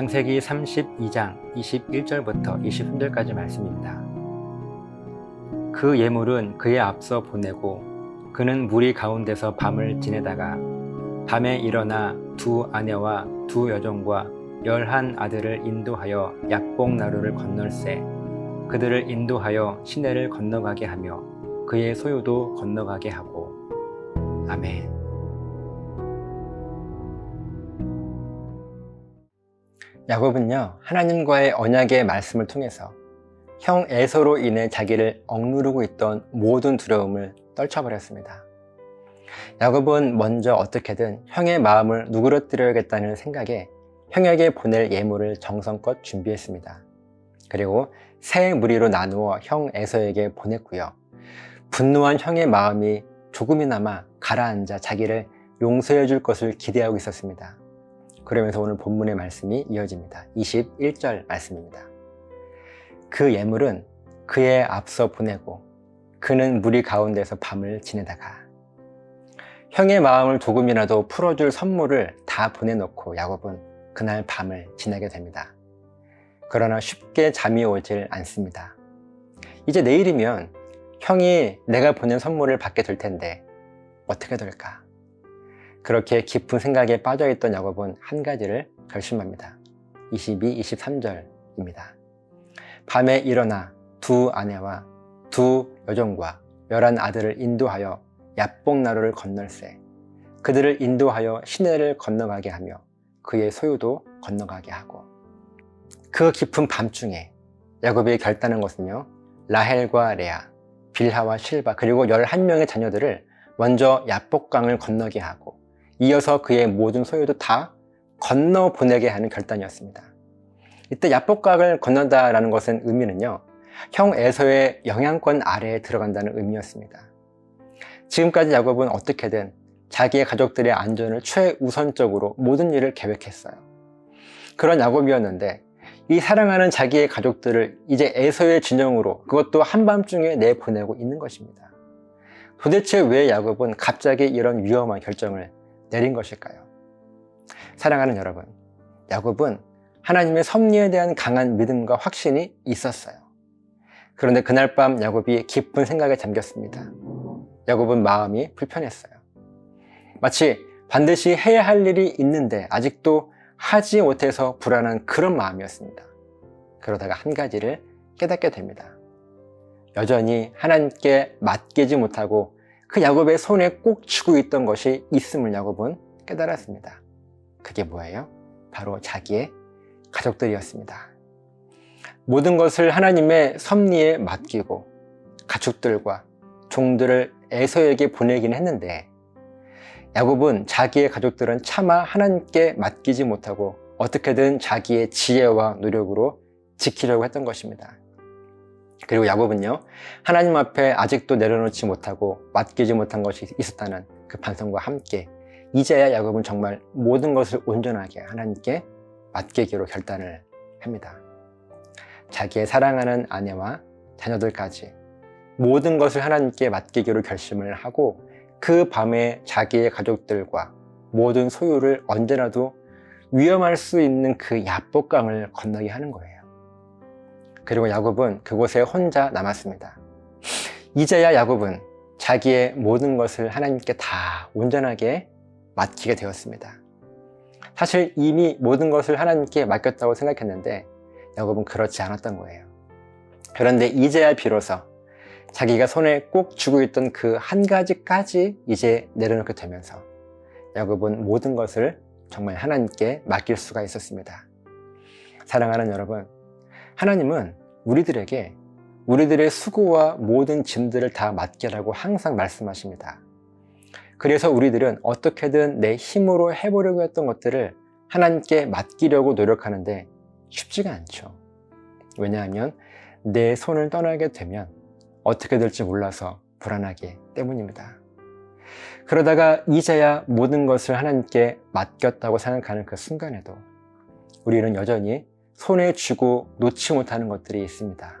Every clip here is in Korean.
창세기 32장 21절부터 23절까지 말씀입니다. 그 예물은 그의 앞서 보내고 그는 무리 가운데서 밤을 지내다가 밤에 일어나 두 아내와 두 여종과 열한 아들을 인도하여 약봉 나루를 건널세 그들을 인도하여 시내를 건너가게 하며 그의 소유도 건너가게 하고 아멘. 야곱은요 하나님과의 언약의 말씀을 통해서 형 에서로 인해 자기를 억누르고 있던 모든 두려움을 떨쳐버렸습니다. 야곱은 먼저 어떻게든 형의 마음을 누그러뜨려야겠다는 생각에 형에게 보낼 예물을 정성껏 준비했습니다. 그리고 세 무리로 나누어 형 에서에게 보냈고요. 분노한 형의 마음이 조금이나마 가라앉아 자기를 용서해 줄 것을 기대하고 있었습니다. 그러면서 오늘 본문의 말씀이 이어집니다. 21절 말씀입니다. 그 예물은 그의 앞서 보내고 그는 무리 가운데서 밤을 지내다가 형의 마음을 조금이라도 풀어줄 선물을 다 보내놓고 야곱은 그날 밤을 지내게 됩니다. 그러나 쉽게 잠이 오질 않습니다. 이제 내일이면 형이 내가 보낸 선물을 받게 될 텐데 어떻게 될까? 그렇게 깊은 생각에 빠져있던 야곱은 한 가지를 결심합니다. 22, 23절입니다. 밤에 일어나 두 아내와 두 여종과 열한 아들을 인도하여 야뽕나루를 건널세 그들을 인도하여 시내를 건너가게 하며 그의 소유도 건너가게 하고 그 깊은 밤중에 야곱이 결단한 것은요 라헬과 레아, 빌하와 실바 그리고 11명의 자녀들을 먼저 야복강을 건너게 하고 이어서 그의 모든 소유도 다 건너 보내게 하는 결단이었습니다. 이때 야복강을 건넌다라는 것은 의미는요 형 에서의 영향권 아래에 들어간다는 의미였습니다. 지금까지 야곱은 어떻게든 자기의 가족들의 안전을 최우선적으로 모든 일을 계획했어요. 그런 야곱이었는데 이 사랑하는 자기의 가족들을 이제 에서의 진영으로 그것도 한밤중에 내보내고 있는 것입니다. 도대체 왜 야곱은 갑자기 이런 위험한 결정을 내린 것일까요? 사랑하는 여러분, 야곱은 하나님의 섭리에 대한 강한 믿음과 확신이 있었어요. 그런데 그날 밤 야곱이 깊은 생각에 잠겼습니다. 야곱은 마음이 불편했어요. 마치 반드시 해야 할 일이 있는데 아직도 하지 못해서 불안한 그런 마음이었습니다. 그러다가 한 가지를 깨닫게 됩니다. 여전히 하나님께 맡기지 못하고 그 야곱의 손에 꼭 쥐고 있던 것이 있음을 야곱은 깨달았습니다. 그게 뭐예요? 바로 자기의 가족들이었습니다. 모든 것을 하나님의 섭리에 맡기고 가축들과 종들을 에서에게 보내긴 했는데 야곱은 자기의 가족들은 차마 하나님께 맡기지 못하고 어떻게든 자기의 지혜와 노력으로 지키려고 했던 것입니다. 그리고 야곱은요, 하나님 앞에 아직도 내려놓지 못하고 맡기지 못한 것이 있었다는 그 반성과 함께 이제야 야곱은 정말 모든 것을 온전하게 하나님께 맡기기로 결단을 합니다. 자기의 사랑하는 아내와 자녀들까지 모든 것을 하나님께 맡기기로 결심을 하고 그 밤에 자기의 가족들과 모든 소유를 언제라도 위험할 수 있는 그 야복강을 건너게 하는 거예요. 그리고 야곱은 그곳에 혼자 남았습니다. 이제야 야곱은 자기의 모든 것을 하나님께 다 온전하게 맡기게 되었습니다. 사실 이미 모든 것을 하나님께 맡겼다고 생각했는데 야곱은 그렇지 않았던 거예요. 그런데 이제야 비로소 자기가 손에 꼭 쥐고 있던 그 한 가지까지 이제 내려놓게 되면서 야곱은 모든 것을 정말 하나님께 맡길 수가 있었습니다. 사랑하는 여러분, 하나님은 우리들에게 우리들의 수고와 모든 짐들을 다 맡기라고 항상 말씀하십니다. 그래서 우리들은 어떻게든 내 힘으로 해보려고 했던 것들을 하나님께 맡기려고 노력하는데 쉽지가 않죠. 왜냐하면 내 손을 떠나게 되면 어떻게 될지 몰라서 불안하기 때문입니다. 그러다가 이제야 모든 것을 하나님께 맡겼다고 생각하는 그 순간에도 우리는 여전히 손에 쥐고 놓지 못하는 것들이 있습니다.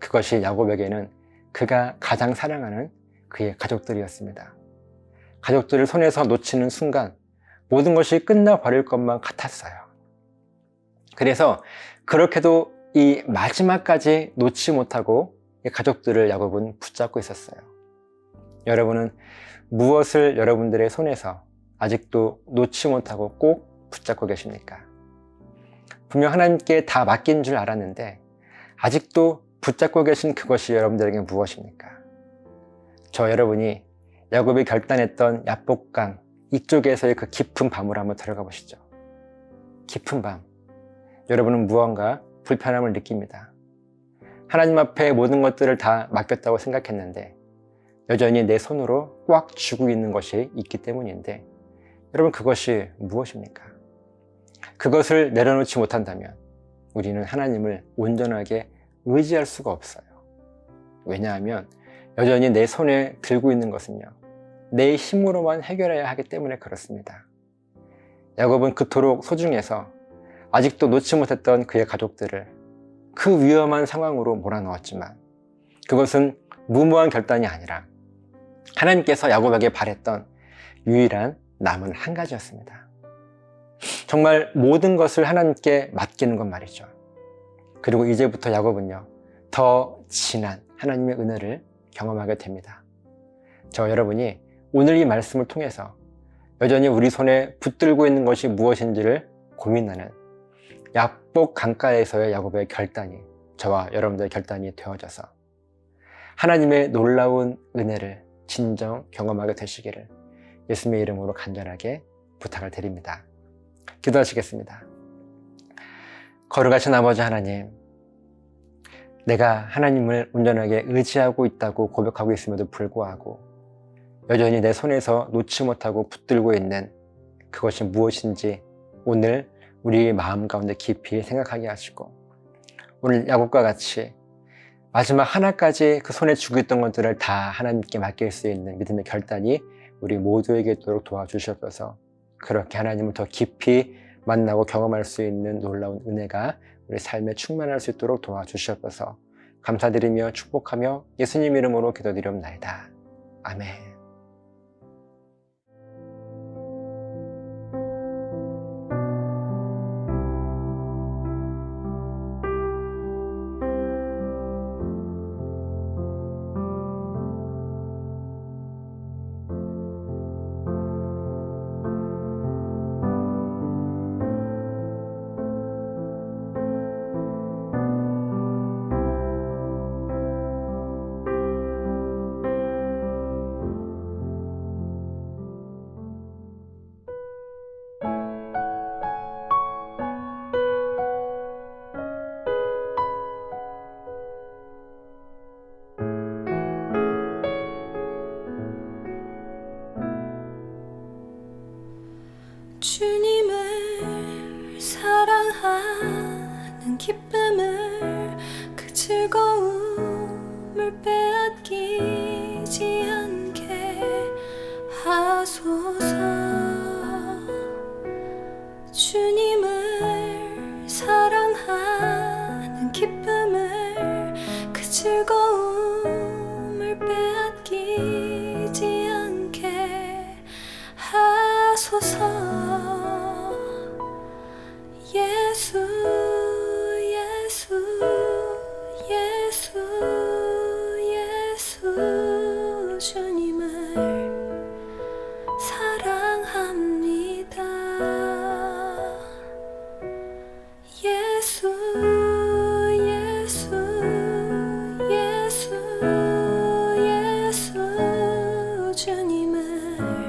그것이 야곱에게는 그가 가장 사랑하는 그의 가족들이었습니다. 가족들을 손에서 놓치는 순간 모든 것이 끝나버릴 것만 같았어요. 그래서 그렇게도 이 마지막까지 놓지 못하고 이 가족들을 야곱은 붙잡고 있었어요. 여러분은 무엇을 여러분들의 손에서 아직도 놓지 못하고 꼭 붙잡고 계십니까? 분명 하나님께 다 맡긴 줄 알았는데 아직도 붙잡고 계신 그것이 여러분들에게 무엇입니까? 저 여러분이 야곱이 결단했던 야복강 이쪽에서의 그 깊은 밤으로 한번 들어가 보시죠. 깊은 밤. 여러분은 무언가 불편함을 느낍니다. 하나님 앞에 모든 것들을 다 맡겼다고 생각했는데 여전히 내 손으로 꽉 쥐고 있는 것이 있기 때문인데 여러분 그것이 무엇입니까? 그것을 내려놓지 못한다면 우리는 하나님을 온전하게 의지할 수가 없어요. 왜냐하면 여전히 내 손에 들고 있는 것은요. 내 힘으로만 해결해야 하기 때문에 그렇습니다. 야곱은 그토록 소중해서 아직도 놓지 못했던 그의 가족들을 그 위험한 상황으로 몰아넣었지만 그것은 무모한 결단이 아니라 하나님께서 야곱에게 바랬던 유일한 남은 한 가지였습니다. 정말 모든 것을 하나님께 맡기는 것 말이죠. 그리고 이제부터 야곱은요, 더 진한 하나님의 은혜를 경험하게 됩니다. 저 여러분이 오늘 이 말씀을 통해서 여전히 우리 손에 붙들고 있는 것이 무엇인지를 고민하는 약복 강가에서의 야곱의 결단이 저와 여러분들의 결단이 되어져서 하나님의 놀라운 은혜를 진정 경험하게 되시기를 예수님의 이름으로 간절하게 부탁을 드립니다. 기도하시겠습니다. 거룩하신 아버지 하나님, 내가 하나님을 온전하게 의지하고 있다고 고백하고 있음에도 불구하고 여전히 내 손에서 놓지 못하고 붙들고 있는 그것이 무엇인지 오늘 우리 마음 가운데 깊이 생각하게 하시고 오늘 야곱과 같이 마지막 하나까지 그 손에 쥐고 있던 것들을 다 하나님께 맡길 수 있는 믿음의 결단이 우리 모두에게 있도록 도와주시옵소서 그렇게 하나님을 더 깊이 만나고 경험할 수 있는 놀라운 은혜가 우리 삶에 충만할 수 있도록 도와주시옵소서 감사드리며 축복하며 예수님 이름으로 기도드리옵나이다. 아멘. 즐거움을 빼앗기지 않게 주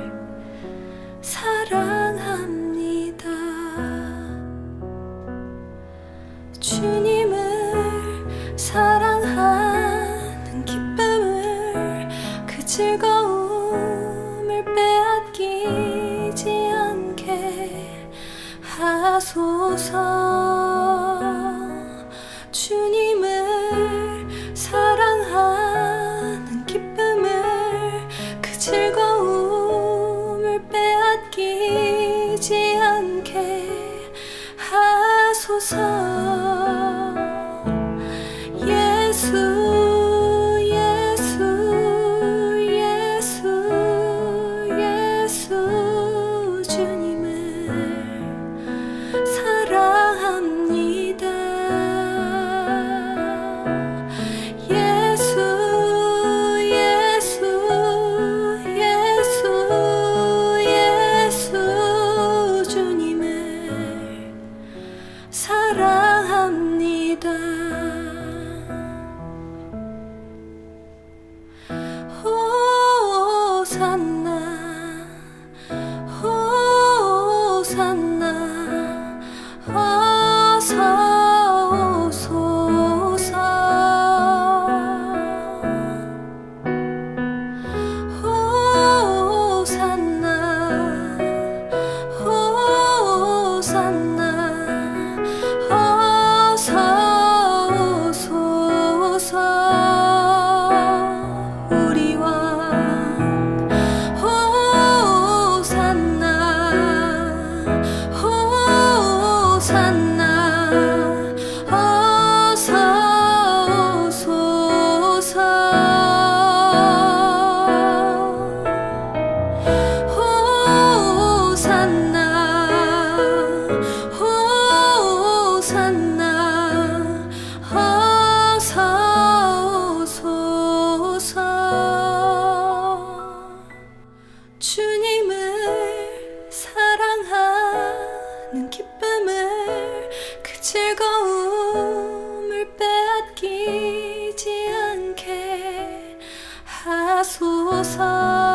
粗糙